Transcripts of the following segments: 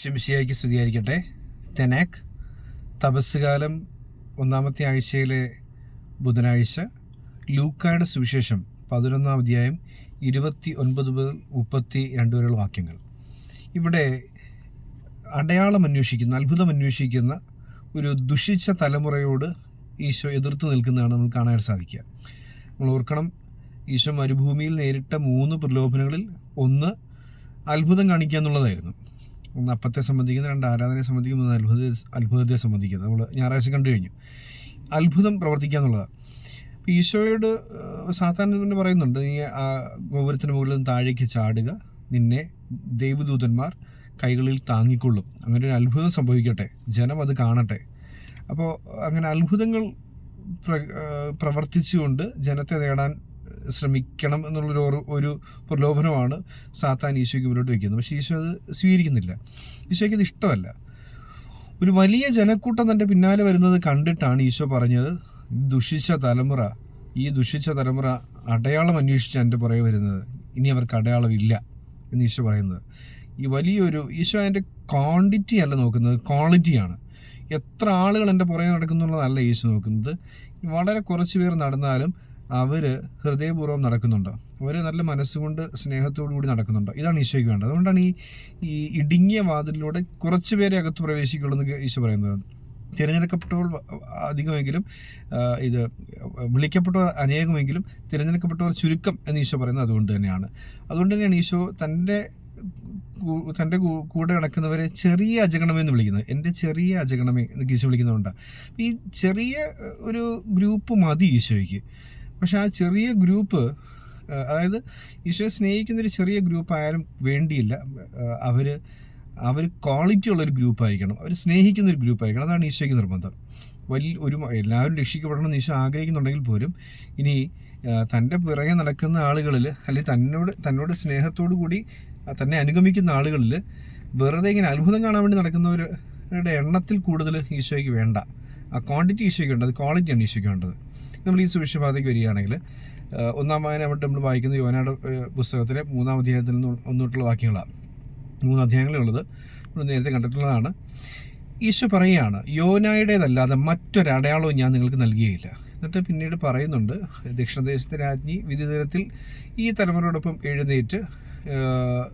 ശംശിയായിക്ക് സ്തുതിയായിരിക്കട്ടെ തെനാക്ക് തപസ്സുകാലം ഒന്നാമത്തെ ആഴ്ചയിലെ ബുധനാഴ്ച ലൂക്കായുടെ സുവിശേഷം പതിനൊന്നാം അധ്യായം ഇരുപത്തി ഒൻപത് മുതൽ മുപ്പത്തി രണ്ട് വരെയുള്ള വാക്യങ്ങൾ. ഇവിടെ അടയാളം അന്വേഷിക്കുന്ന അത്ഭുതം അന്വേഷിക്കുന്ന ഒരു ദുഷിച്ച തലമുറയോട് ഈശോ എതിർത്ത് നിൽക്കുന്നതാണ് നമുക്ക് കാണാൻ സാധിക്കുക. നമ്മൾ ഓർക്കണം ഈശോ മരുഭൂമിയിൽ നേരിട്ട മൂന്ന് പ്രലോഭനങ്ങളിൽ ഒന്ന് അത്ഭുതം കാണിക്കുക എന്നുള്ളതായിരുന്നു. ഒന്ന് അപ്പത്തെ സംബന്ധിക്കുന്നു രണ്ട് ആരാധനയെ സംബന്ധിക്കുന്നു മൂന്ന് അത്ഭുത അത്ഭുതത്തെ സംബന്ധിക്കുന്നത്. നമ്മൾ ഞായറാഴ്ച കണ്ടു കഴിഞ്ഞു. അത്ഭുതം പ്രവർത്തിക്കുക എന്നുള്ളതാണ്. ഈശോയോട് സാധാരണ തന്നെ പറയുന്നുണ്ട് നീ ആ ഗോപുരത്തിന് മുകളിൽ നിന്ന് താഴേക്ക് ചാടുക. നിന്നെ ദൈവദൂതന്മാർ കൈകളിൽ താങ്ങിക്കൊള്ളും. അങ്ങനെ ഒരു അത്ഭുതം സംഭവിക്കട്ടെ. ജനം അത് കാണട്ടെ. അപ്പോൾ അങ്ങനെ അത്ഭുതങ്ങൾ പ്ര പ്രവർത്തിച്ചുകൊണ്ട് ജനത്തെ നേടാൻ ശ്രമിക്കണം എന്നുള്ളൊരു ഒരു- പ്രലോഭനമാണ് സാത്താൻ ഈശോയ്ക്ക് മുന്നോട്ട് വയ്ക്കുന്നത് പക്ഷേ ഈശോ അത് സ്വീകരിക്കുന്നില്ല. ഈശോയ്ക്ക് അത് ഇഷ്ടമല്ല. ഒരു വലിയ ജനക്കൂട്ടം തന്റെ പിന്നാലെ വരുന്നത് കണ്ടിട്ടാണ് ഈശോ പറഞ്ഞത് ദുഷിച്ച തലമുറ ഈ ദുഷിച്ച തലമുറ അടയാളം അന്വേഷിച്ച് എന്റെ പുറകെ വരുന്നത്. ഇനി അവർക്ക് അടയാളമില്ല എന്ന് ഈശോ പറയുന്നത്. ഈ വലിയൊരു ഈശോ അതിന്റെ ക്വാണ്ടിറ്റി അല്ല നോക്കുന്നത് ക്വാളിറ്റിയാണ്. എത്ര ആളുകൾ എന്റെ പുറകെ നടക്കുന്നുള്ളതല്ല ഈശോ നോക്കുന്നത്. വളരെ കുറച്ച് പേർ നടന്നാലും അവർ ഹൃദയപൂർവം നടക്കുന്നുണ്ട്. അവർ നല്ല മനസ്സുകൊണ്ട് സ്നേഹത്തോടു കൂടി നടക്കുന്നുണ്ട്. ഇതാണ് ഈശോയ്ക്ക് വേണ്ടത്. അതുകൊണ്ടാണ് ഈ ഈ ഇടുങ്ങിയ വാതിലിലൂടെ കുറച്ച് പേരെ അകത്ത് പ്രവേശിക്കുള്ളൂ എന്ന് ഈശോ പറയുന്നത്. തിരഞ്ഞെടുക്കപ്പെട്ടവർ അധികമെങ്കിലും ഇത് വിളിക്കപ്പെട്ടവർ അനേകമെങ്കിലും തിരഞ്ഞെടുക്കപ്പെട്ടവർ ചുരുക്കം എന്ന് ഈശോ പറയുന്നത് അതുകൊണ്ട് തന്നെയാണ്. അതുകൊണ്ട് തന്നെയാണ് ഈശോ തന്റെ തന്റെ കൂടെ നടക്കുന്നവരെ ചെറിയ അജഗണമേ എന്ന് വിളിക്കുന്നത്. എന്റെ ചെറിയ അജഗണമേ എന്ന് ഈശോ വിളിക്കുന്നതുകൊണ്ടാണ് ഈ ചെറിയ ഒരു ഗ്രൂപ്പ് മതി ഈശോയ്ക്ക്. പക്ഷെ ആ ചെറിയ ഗ്രൂപ്പ് അതായത് ഈശോയെ സ്നേഹിക്കുന്ന ഒരു ചെറിയ ഗ്രൂപ്പ് ആയാലും വേണ്ടിയില്ല. അവർ അവർ ക്വാളിറ്റി ഉള്ളൊരു ഗ്രൂപ്പ് ആയിരിക്കണം. അവർ സ്നേഹിക്കുന്ന ഒരു ഗ്രൂപ്പ് ആയിരിക്കണം. അതാണ് ഈശോയ്ക്ക് നിർബന്ധം. വലിയ ഒരു എല്ലാവരും രക്ഷിക്കപ്പെടണം എന്ന് ഈശോ ആഗ്രഹിക്കുന്നുണ്ടെങ്കിൽ പോലും ഇനി തന്റെ പിറകെ നടക്കുന്ന ആളുകളിൽ അല്ലെങ്കിൽ തന്നോട് തന്നോട് സ്നേഹത്തോടു കൂടി തന്നെ അനുഗമിക്കുന്ന ആളുകളിൽ വെറുതെ ഇങ്ങനെ അത്ഭുതം കാണാൻ വേണ്ടി നടക്കുന്നവരുടെ എണ്ണത്തിൽ കൂടുതൽ ഈശോയ്ക്ക് വേണ്ട. ആ ക്വാണ്ടിറ്റി ഈശോയ്ക്ക് വേണ്ടത് ക്വാളിറ്റിയാണ് ഈശോയ്ക്ക് വേണ്ടത്. നമ്മൾ ഈ സുവിശേഷപാതയ്ക്ക് വരികയാണെങ്കിൽ ആ, ഒന്നാം വായനമായിട്ട് നമ്മൾ വായിക്കുന്ന യോനയുടെ പുസ്തകത്തിലെ മൂന്നാം അധ്യായത്തിൽ നിന്ന് ഒന്നിട്ടുള്ള വാക്യങ്ങളാണ്. മൂന്ന് അധ്യായങ്ങളേ ഉള്ളത്. നമ്മൾ നേരത്തെ കണ്ടിട്ടുള്ളതാണ്. ഈശോ പറയുകയാണ് യോനായുടേതല്ലാതെ മറ്റൊരടയാളവും ഞാൻ നിങ്ങൾക്ക് നൽകിയില്ല എന്നിട്ട് പിന്നീട് പറയുന്നുണ്ട് ദക്ഷിണദേശത്തെ രാജ്ഞി വിധി ദിനത്തിൽ ഈ തലമുറയോടൊപ്പം എഴുന്നേറ്റ്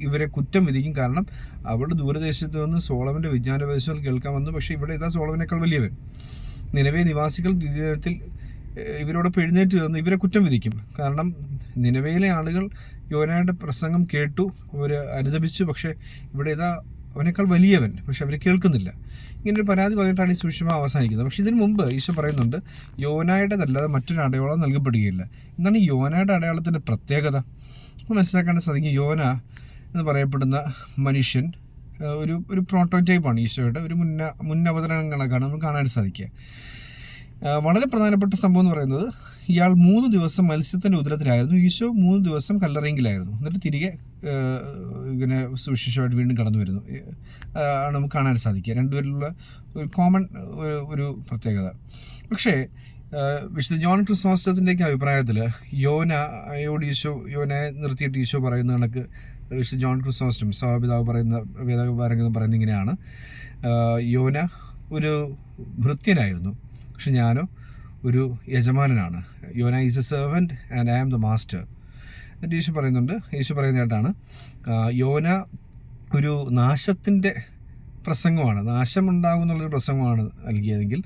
ഇവരെ കുറ്റം വിധിക്കും കാരണം അവരുടെ ദൂരദേശത്ത് നിന്ന് സോളവന്റെ വിജ്ഞാനോപദേശങ്ങൾ കേൾക്കാൻ വന്നു. പക്ഷേ ഇവിടെ ഇതാ സോളവനേക്കാൾ വലിയവൻ. നിലവേ നിവാസികൾ വിധി തന്നു എഴുന്നേറ്റ് നിന്ന് ഇവരെ കുറ്റം വിധിക്കും. കാരണം നിലവിലെ ആളുകൾ യോനയുടെ പ്രസംഗം കേട്ടു അവർ അനുദപിച്ചു പക്ഷേ ഇവിടെ ഇതാ അവനേക്കാൾ വലിയവൻ പക്ഷെ അവർ കേൾക്കുന്നില്ല. ഇങ്ങനൊരു പരാതി പറഞ്ഞിട്ടാണ് ഈ സുഷമ അവസാനിക്കുന്നത്. പക്ഷെ ഇതിനു മുമ്പ് ഈശോ പറയുന്നുണ്ട് യോനായുടേതല്ലാതെ മറ്റൊരു അടയാളം നൽകപ്പെടുകയില്ല. എന്താണ് യോനയുടെ അടയാളത്തിന്റെ പ്രത്യേകത? മനസ്സിലാക്കേണ്ട സാധിക്കും യോന എന്ന് പറയപ്പെടുന്ന മനുഷ്യൻ ഒരു ഒരു പ്രോട്ടോടൈപ്പാണ് ഈശോയുടെ ഒരു മുന്ന കണക്കാണ് നമുക്ക് കാണാൻ സാധിക്കുക. വളരെ പ്രധാനപ്പെട്ട സംഭവം എന്ന് പറയുന്നത് ഇയാൾ മൂന്ന് ദിവസം മത്സ്യത്തിന്റെ ഉദരത്തിലായിരുന്നു. ഈശോ മൂന്ന് ദിവസം കല്ലറയെങ്കിലായിരുന്നു. എന്നിട്ട് തിരികെ ഇങ്ങനെ സുവിശേഷമായിട്ട് വീണ്ടും കടന്നു വരുന്നു. ആണ് നമുക്ക് കാണാൻ സാധിക്കുക. രണ്ടുപേരിലുള്ള ഒരു കോമൺ ഒരു പ്രത്യേകത. പക്ഷേ വിശുദ്ധ ജോൺ ക്രിസ്മോസ്റ്റത്തിന്റെയൊക്കെ അഭിപ്രായത്തിൽ യോനയോട് ഈശോ യോനയെ നിർത്തിയിട്ട് ഈശോ പറയുന്ന കണക്ക് വിശുദ്ധ ജോൺ ക്രിസ്മോസ്റ്റം സഹപിതാവ് പറയുന്ന വേദപാരംഗം പറയുന്ന ഇങ്ങനെയാണ്. യോന ഒരു ഭൃത്യനായിരുന്നു. പക്ഷെ ഞാനോ ഒരു യജമാനനാണ്. Yona is a servant and I am the master എന്നിട്ട് യേശു പറയുന്നുണ്ട് യേശു പറയുന്നതായിട്ടാണ് യോന ഒരു നാശത്തിന്റെ പ്രസംഗമാണ് നാശമുണ്ടാകുമെന്നുള്ളൊരു പ്രസംഗമാണ് നൽകിയതെങ്കിൽ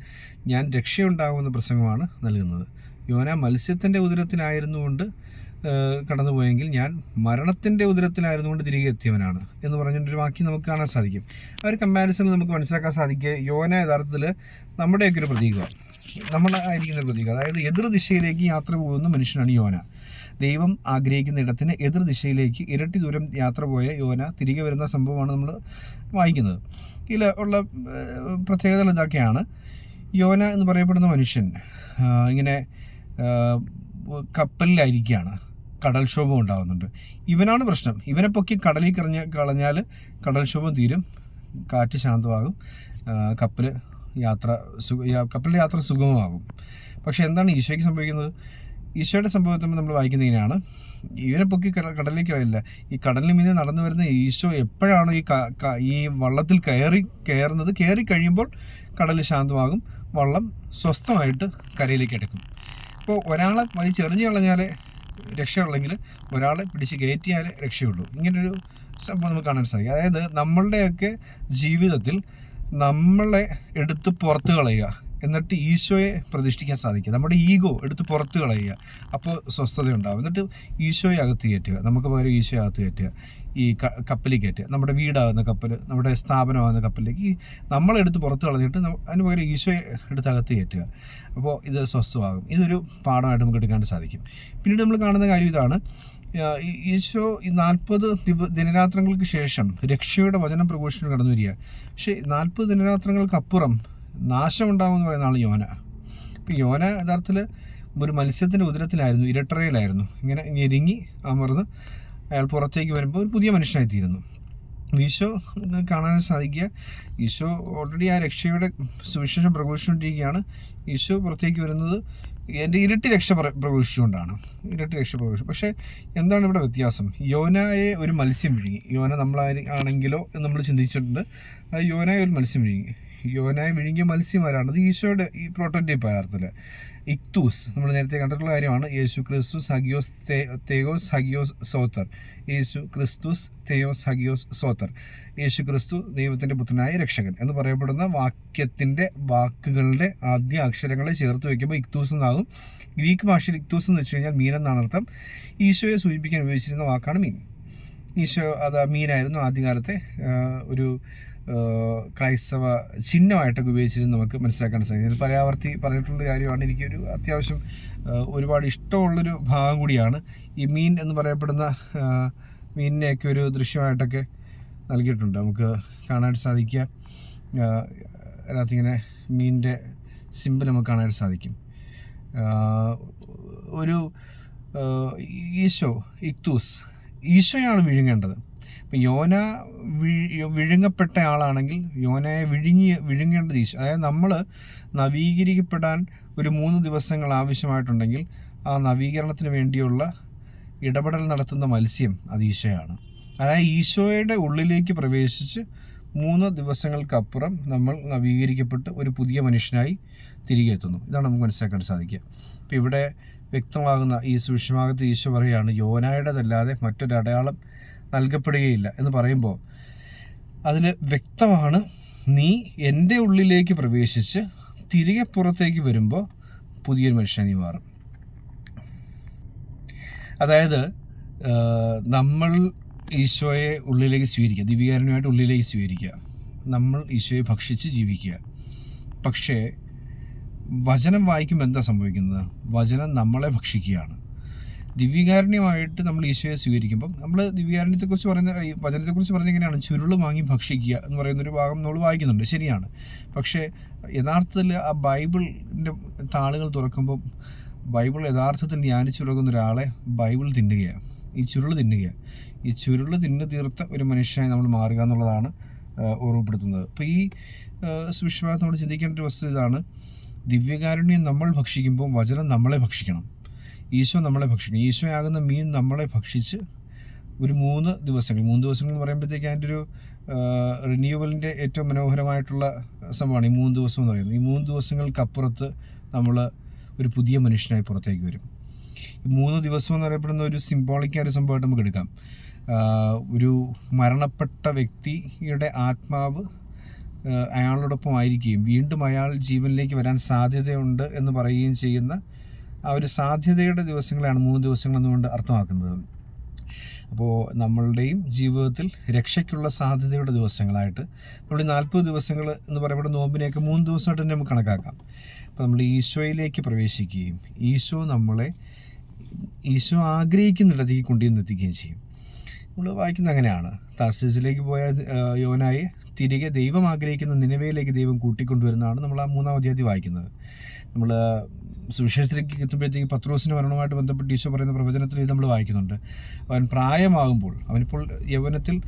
ഞാൻ രക്ഷയുണ്ടാകുമെന്ന പ്രസംഗമാണ് നൽകുന്നത്. യോന മത്സ്യത്തിന്റെ ഉദരത്തിലായിരുന്നുകൊണ്ട് കൊണ്ട് കടന്നുപോയെങ്കിൽ ഞാൻ മരണത്തിന്റെ ഉദരത്തിലായിരുന്നുകൊണ്ട് തിരികെ എത്തിയവനാണ് എന്ന് പറഞ്ഞൊരു വാക്യം നമുക്ക് കാണാൻ സാധിക്കും. ആ ഒരു കമ്പാരിസൺ നമുക്ക് മനസ്സിലാക്കാൻ സാധിക്കുക. യോന യഥാർത്ഥത്തിൽ നമ്മുടെയൊക്കെ ഒരു പ്രതീകമാണ്. ഒരു പ്രതീകം. അതായത് എതിർ ദിശയിലേക്ക് യാത്ര പോകുന്ന മനുഷ്യനാണ് യോന. ദൈവം ആഗ്രഹിക്കുന്ന ഇടത്തിന് എതിർ ദിശയിലേക്ക് ഇരട്ടി ദൂരം യാത്ര പോയ യോന തിരികെ വരുന്ന സംഭവമാണ് നമ്മൾ വായിക്കുന്നത്. ഇതിൽ ഉള്ള പ്രത്യേകതകൾ ഇതൊക്കെയാണ്. യോന എന്ന് പറയപ്പെടുന്ന മനുഷ്യൻ ഇങ്ങനെ കപ്പലിലായിരിക്കുകയാണ്. കടൽക്ഷോഭം ഉണ്ടാകുന്നുണ്ട് ഇവനാണ് പ്രശ്നം. ഇവനെ പൊക്കി കടലിൽ കറിഞ്ഞ കളഞ്ഞാൽ കടൽക്ഷോഭം തീരും. കാറ്റ് ശാന്തമാകും. കപ്പൽ യാത്ര കപ്പലിന്റെ യാത്ര സുഗമമാകും. പക്ഷെ എന്താണ് ഈശോയ്ക്ക് സംഭവിക്കുന്നത്? ഈശോയുടെ സംഭവത്തിൽ നമ്മൾ വായിക്കുന്ന ഇങ്ങനെയാണ്. ഇവനെ പൊക്കി കട- കടലിലേക്ക് പോയില്ല ഈ കടലിൽ മീതെ നടന്നു വരുന്ന ഈശോ എപ്പോഴാണോ ഈ ഈ വള്ളത്തിൽ കയറി കയറുന്നത്? കയറി കഴിയുമ്പോൾ കടൽ ശാന്തമാകും. വള്ളം സ്വസ്ഥമായിട്ട് കരയിലേക്ക് എടുക്കും. ഇപ്പോൾ ഒരാളെ വലിച്ചെറിഞ്ഞു കളഞ്ഞാലേ രക്ഷയുള്ളെങ്കിൽ ഒരാളെ പിടിച്ച് കയറ്റിയാലേ രക്ഷയുള്ളൂ. ഇങ്ങനൊരു സംഭവം നമുക്ക് കാണാൻ സാധിക്കും. അതായത് നമ്മളുടെയൊക്കെ ജീവിതത്തിൽ നമ്മളെ എടുത്ത് പുറത്ത് കളയുക. എന്നിട്ട് ഈശോയെ പ്രതിഷ്ഠിക്കാൻ സാധിക്കുക. നമ്മുടെ ഈഗോ എടുത്ത് പുറത്ത് കളയുക. അപ്പോൾ സ്വസ്ഥത ഉണ്ടാവും എന്നിട്ട് ഈശോയെ അകത്ത് കയറ്റുക. നമുക്ക് പകരം ഈശോയെ അകത്ത് കയറ്റുക. ഈ കപ്പലിൽ കയറ്റുക. നമ്മുടെ വീടാകുന്ന കപ്പൽ നമ്മുടെ സ്ഥാപനമാകുന്ന കപ്പലിലേക്ക് നമ്മളെടുത്ത് പുറത്ത് കളഞ്ഞിട്ട് അതിന് പകരം ഈശോയെ എടുത്ത് അകത്ത് കയറ്റുക. അപ്പോൾ ഇത് സ്വസ്ഥമാകും. ഇതൊരു പാഠമായിട്ട് നമുക്ക് എടുക്കാൻ സാധിക്കും. പിന്നീട് നമ്മൾ കാണുന്ന കാര്യം ഇതാണ്. ഈശോ ഈ നാൽപ്പത് ദിനരാത്രങ്ങൾക്ക് ശേഷം രക്ഷയുടെ വചനം പ്രഘോഷണം കടന്നു വരിക പക്ഷേ നാൽപ്പത് ദിനരാത്രങ്ങൾക്ക് അപ്പുറം നാശം ഉണ്ടാകുമെന്ന് പറയുന്ന ആൾ യോന. അപ്പം യോന യഥാർത്ഥത്തിൽ ഒരു മത്സ്യത്തിന്റെ ഉദരത്തിലായിരുന്നു ഇരട്ടറയിലായിരുന്നു. ഇങ്ങനെ ഞെരുങ്ങി അമർന്ന് അയാൾ പുറത്തേക്ക് വരുമ്പോൾ ഒരു പുതിയ മനുഷ്യനായി തീരുന്നു ഈശോ കാണാൻ സാധിക്കുക ഈശോ ഓൾറെഡി ആ രക്ഷയുടെ സുവിശേഷം പ്രഘോഷിച്ചുകൊണ്ടിരിക്കുകയാണ്. ഈശോ പുറത്തേക്ക് വരുന്നത് എന്റെ ഇരട്ടി രക്ഷ പ്ര- പ്രഘോഷിച്ചുകൊണ്ടാണ്. ഇരട്ടി രക്ഷ പ്രഘോഷിച്ചു. പക്ഷേ എന്താണ് ഇവിടെ വ്യത്യാസം? യോനായെ ഒരു മത്സ്യം വിഴുങ്ങി. യോന നമ്മളാരി ആണെങ്കിലോ എന്ന് നമ്മൾ ചിന്തിച്ചിട്ടുണ്ട്. യോനായെ ഒരു മത്സ്യം വിഴുങ്ങി. യോനായെ വിഴുങ്ങിയ മത്സ്യമാരാണ് അത് ഈശോയുടെ ഈ പ്രോട്ടോടൈപ്പ് യഥാർത്ഥത്തിൽ ഇക്തൂസ് നമ്മൾ നേരത്തെ കണ്ടിട്ടുള്ള കാര്യമാണ്. യേശു ക്രിസ്തുസ് ഹഗിയോസ് തേഗോസ് ഹഗിയോസ് സോത്തർ. യേശു ക്രിസ്തുസ് തേയോസ് ഹഗിയോസ് സോത്തർ. യേശു ക്രിസ്തു ദൈവത്തിന്റെ പുത്രനായ രക്ഷകൻ എന്ന് പറയപ്പെടുന്ന വാക്യത്തിന്റെ വാക്കുകളുടെ ആദ്യ അക്ഷരങ്ങളെ ചേർത്ത് വയ്ക്കുമ്പോൾ ഇക്തൂസ് എന്നാകും. ഗ്രീക്ക് ഭാഷയിൽ ഇക്തൂസ് എന്ന് വെച്ച് കഴിഞ്ഞാൽ മീൻ എന്നാണ് അർത്ഥം. ഈശോയെ സൂചിപ്പിക്കാൻ ഉപയോഗിച്ചിരുന്ന വാക്കാണ് മീൻ. ഈശോ അത് മീനായിരുന്നു ആദ്യകാലത്തെ ഒരു ക്രൈസ്തവ ചിഹ്നമായിട്ടൊക്കെ ഉപയോഗിച്ചിരുന്ന് നമുക്ക് മനസ്സിലാക്കാൻ സാധിക്കും ഇത് പരാവർത്തി പറഞ്ഞിട്ടുള്ള കാര്യമാണ്. എനിക്കൊരു അത്യാവശ്യം ഒരുപാട് ഇഷ്ടമുള്ളൊരു ഭാഗം കൂടിയാണ്. ഈ മീൻ എന്ന് പറയപ്പെടുന്ന മീനിനെയൊക്കെ ഒരു ദൃശ്യമായിട്ടൊക്കെ നൽകിയിട്ടുണ്ട്. നമുക്ക് കാണാൻ സാധിക്കുക. അതിനകത്തിങ്ങനെ മീനിന്റെ സിമ്പിൾ നമുക്ക് കാണാൻ സാധിക്കും. ഒരു ഈശോ ഇക്തൂസ്. ഈശോയാണ് വിഴുങ്ങേണ്ടത്. ഇപ്പം യോന വിഴുങ്ങപ്പെട്ട ആളാണെങ്കിൽ യോനയെ വിഴുങ്ങി വിഴുങ്ങേണ്ടത് ഈശോ അതായത് നമ്മൾ നവീകരിക്കപ്പെടാൻ ഒരു മൂന്ന് ദിവസങ്ങൾ ആവശ്യമായിട്ടുണ്ടെങ്കിൽ ആ നവീകരണത്തിന് വേണ്ടിയുള്ള ഇടപെടൽ നടത്തുന്ന മത്സ്യം അത് ഈശോയാണ്. അതായത് ഈശോയുടെ ഉള്ളിലേക്ക് പ്രവേശിച്ച് മൂന്ന് ദിവസങ്ങൾക്കപ്പുറം നമ്മൾ നവീകരിക്കപ്പെട്ട് ഒരു പുതിയ മനുഷ്യനായി തിരികെ എത്തുന്നു. ഇതാണ് നമുക്ക് മനസ്സിലാക്കാൻ സാധിക്കുക. അപ്പോൾ ഇവിടെ വ്യക്തമാകുന്ന ഈ സുഷമാകത്ത് ഈശോ പറയുകയാണ് യോനായുടേതല്ലാതെ മറ്റൊരു അടയാളം നൽകപ്പെടുകയില്ല എന്ന് പറയുമ്പോൾ അതിൽ വ്യക്തമാണ് നീ എന്റെ ഉള്ളിലേക്ക് പ്രവേശിച്ച് തിരികെ പുറത്തേക്ക് വരുമ്പോൾ പുതിയൊരു മനുഷ്യൻ നീ മാറും. അതായത് നമ്മൾ ഈശോയെ ഉള്ളിലേക്ക് സ്വീകരിക്കുക ദിവ്യകാരനുമായിട്ട് ഉള്ളിലേക്ക് സ്വീകരിക്കുക നമ്മൾ ഈശോയെ ഭക്ഷിച്ച് ജീവിക്കുക. പക്ഷേ വചനം വായിക്കുമ്പോൾ എന്താ സംഭവിക്കുന്നത്? വചനം നമ്മളെ ഭക്ഷിക്കുകയാണ്. ദിവ്യകാരുണ്യമായിട്ട് നമ്മൾ ഈശോയെ സ്വീകരിക്കുമ്പം നമ്മൾ ദിവ്യകാരുണ്യത്തെക്കുറിച്ച് പറയുന്ന ഈ വചനത്തെക്കുറിച്ച് പറഞ്ഞ എങ്ങനെയാണ്? ചുരുൾ വാങ്ങി ഭക്ഷിക്കുക എന്ന് പറയുന്നൊരു ഭാഗം നമ്മൾ വായിക്കുന്നുണ്ട്. ശരിയാണ്. പക്ഷേ യഥാർത്ഥത്തിൽ ആ ബൈബിളിന്റെ താളുകൾ തുറക്കുമ്പം ബൈബിൾ യഥാർത്ഥത്തിൽ ധ്യാനിച്ചുറങ്ങുന്ന ഒരാളെ ബൈബിൾ തിന്നുകയാണ്. ഈ ചുരുൾ തിന്നുകയാണ്. ഈ ചുരുൾ തിന്നു തീർത്ത ഒരു മനുഷ്യനായി നമ്മൾ മാറുക എന്നുള്ളതാണ് ഓർമ്മപ്പെടുത്തുന്നത്. അപ്പോൾ ഈ സുവിശ്വാസം നമ്മൾ ചിന്തിക്കേണ്ട ഒരു വസ്തു ഇതാണ്. ദിവ്യകാരുണ്യം നമ്മൾ ഭക്ഷിക്കുമ്പോൾ വചനം നമ്മളെ ഭക്ഷിക്കണം. ഈശോ നമ്മളെ ഭക്ഷിക്കും. ഈശോയാകുന്ന മീൻ നമ്മളെ ഭക്ഷിച്ച് ഒരു മൂന്ന് ദിവസങ്ങൾ മൂന്ന് ദിവസങ്ങൾ എന്ന് പറയുമ്പോഴത്തേക്ക് അതിന്റെ ഒരു റിന്യൂവലിന്റെ ഏറ്റവും മനോഹരമായിട്ടുള്ള സംഭവമാണ് ഈ മൂന്ന് ദിവസം എന്ന് പറയുന്നത്. ഈ മൂന്ന് ദിവസങ്ങൾക്കപ്പുറത്ത് നമ്മൾ ഒരു പുതിയ മനുഷ്യനായി പുറത്തേക്ക് വരും. ഈ മൂന്ന് ദിവസം എന്ന് പറയപ്പെടുന്ന ഒരു സിംബോളിക്കായ ഒരു സംഭവമായിട്ട് നമുക്ക് എടുക്കാം. ഒരു മരണപ്പെട്ട വ്യക്തിയുടെ ആത്മാവ് അയാളോടൊപ്പം ആയിരിക്കുകയും വീണ്ടും അയാൾ ജീവനിലേക്ക് വരാൻ സാധ്യതയുണ്ട് എന്ന് പറയുകയും ചെയ്യുന്ന ആ ഒരു സാധ്യതയുടെ ദിവസങ്ങളാണ് മൂന്ന് ദിവസങ്ങൾ എന്നുകൊണ്ട് അർത്ഥമാക്കുന്നത്. അപ്പോൾ നമ്മളുടെയും ജീവിതത്തിൽ രക്ഷയ്ക്കുള്ള സാധ്യതയുടെ ദിവസങ്ങളായിട്ട് നമ്മൾ നാൽപ്പത് ദിവസങ്ങൾ എന്ന് പറയുമ്പോൾ നോമ്പിനെയൊക്കെ മൂന്ന് ദിവസമായിട്ട് തന്നെ നമുക്ക് കണക്കാക്കാം. അപ്പോൾ നമ്മൾ ഈശോയിലേക്ക് പ്രവേശിക്കുകയും ഈശോ നമ്മളെ ഈശോ ആഗ്രഹിക്കുന്നിടത്തേക്ക് കൊണ്ടുവന്ന് എത്തിക്കുകയും ചെയ്യും. നമ്മൾ വായിക്കുന്നത് അങ്ങനെയാണ്. താർസീസിലേക്ക് പോയ യോനായി തിരികെ ദൈവം ആഗ്രഹിക്കുന്ന നിലവയിലേക്ക് ദൈവം കൂട്ടിക്കൊണ്ടുവരുന്നതാണ് നമ്മൾ ആ മൂന്നാം അധ്യായത്തിൽ വായിക്കുന്നത്. നമ്മൾ സുവിശേഷത്തിലേക്ക് എത്തുമ്പോഴത്തേക്ക് പത്രോസിന്റെ മരണവുമായിട്ട് ബന്ധപ്പെട്ട് ഈശോ പറയുന്ന പ്രവചനത്തിൽ ഇത് നമ്മൾ വായിക്കുന്നുണ്ട്. അവൻ പ്രായമാകുമ്പോൾ അവനിപ്പോൾ യൗവനത്തിൽ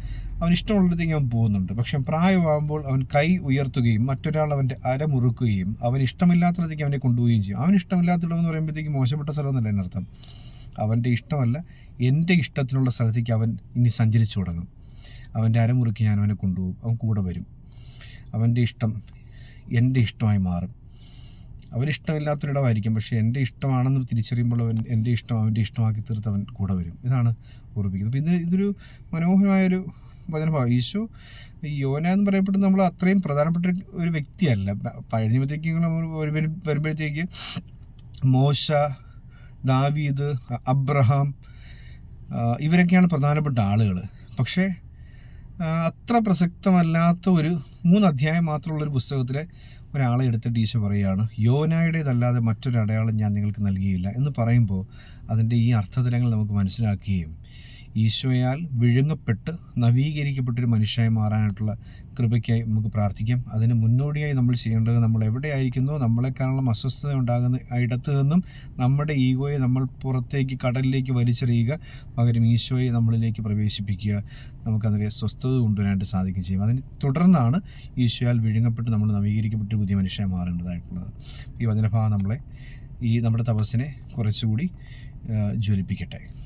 അവൻ ഇഷ്ടമുള്ളിടത്തേക്ക് അവൻ പോകുന്നുണ്ട്. പക്ഷെ പ്രായമാകുമ്പോൾ അവൻ കൈ ഉയർത്തുകയും മറ്റൊരാൾ അവന്റെ അര മുറുക്കുകയും അവൻ ഇഷ്ടമില്ലാത്തിടത്തേക്ക് അവനെ കൊണ്ടുപോവുകയും ചെയ്യും. അവൻ ഇഷ്ടമില്ലാത്തിടമെന്ന് പറയുമ്പോഴത്തേക്ക് മോശപ്പെട്ട സ്ഥലമെന്നല്ല എന്നർത്ഥം അവന്റെ ഇഷ്ടമല്ല എന്റെ ഇഷ്ടത്തിനുള്ള സ്ഥലത്തേക്ക് അവൻ ഇനി സഞ്ചരിച്ചു തുടങ്ങും. അവന്റെ അരമുറുക്കി ഞാൻ അവനെ കൊണ്ടുപോകും. അവൻ കൂടെ വരും. അവന്റെ ഇഷ്ടം എന്റെ ഇഷ്ടമായി മാറും. അവന് ഇഷ്ടമില്ലാത്തൊരിടമായിരിക്കും പക്ഷേ എന്റെ ഇഷ്ടമാണെന്ന് തിരിച്ചറിയുമ്പോൾ അവൻ എന്റെ ഇഷ്ടം അവന്റെ ഇഷ്ടമാക്കി തീർത്ത് അവൻ കൂടെ വരും. ഇതാണ് ഓർമ്മിക്കുന്നത് പിന്നെ ഇത് ഇതൊരു മനോഹരമായൊരു വചനഭാവം ഈശോ യോന എന്ന് പറയപ്പെടുന്ന നമ്മൾ അത്രയും പ്രധാനപ്പെട്ട ഒരു- വ്യക്തിയല്ല. പഴഞ്ഞപ്പോഴത്തേക്ക് നമ്മൾ വരുമ്പ- വരുമ്പോഴത്തേക്ക് മോശ ദാവീദ് അബ്രഹാം ഇവരൊക്കെയാണ് പ്രധാനപ്പെട്ട ആളുകൾ. പക്ഷേ അത്ര പ്രസക്തമല്ലാത്ത ഒരു മൂന്ന് അധ്യായം മാത്രമുള്ള ഒരു പുസ്തകത്തിലെ ഒരാളെ എടുത്തിട്ട് ഈശോ പറയുകയാണ് യോനായുടേതല്ലാതെ മറ്റൊരു അടയാളം ഞാൻ നിങ്ങൾക്ക് നൽകിയില്ല. എന്ന് പറയുമ്പോൾ അതിന്റെ ഈ അർത്ഥതലങ്ങൾ നമുക്ക് മനസ്സിലാക്കുകയും ഈശോയാൽ വിഴുങ്ങപ്പെട്ട് നവീകരിക്കപ്പെട്ടൊരു മനുഷ്യനായി മാറാനായിട്ടുള്ള കൃപയ്ക്കായി നമുക്ക് പ്രാർത്ഥിക്കാം. അതിന് മുന്നോടിയായി നമ്മൾ ചെയ്യേണ്ടത് നമ്മൾ എവിടെയായിരിക്കുന്നോ നമ്മളെക്കാളും അസ്വസ്ഥത ഉണ്ടാകുന്ന ഇടത്ത് നിന്നും നമ്മുടെ ഈഗോയെ നമ്മൾ പുറത്തേക്ക് കടലിലേക്ക് വലിച്ചെറിയുക. പകരം ഈശോയെ നമ്മളിലേക്ക് പ്രവേശിപ്പിക്കുക. നമുക്കതിലെ സ്വസ്ഥത കൊണ്ടുവരാനായിട്ട് സാധിക്കുകയും ചെയ്യും. അതിന് തുടർന്നാണ് ഈശോയാൽ വിഴുങ്ങപ്പെട്ട് നമ്മൾ നവീകരിക്കപ്പെട്ട പുതിയ മനുഷ്യനെ മാറേണ്ടതായിട്ടുള്ളത്. ഈ വചനഭാവം നമ്മളെ ഈ നമ്മുടെ തപസ്സിനെ കുറച്ചുകൂടി ജ്വലിപ്പിക്കട്ടെ.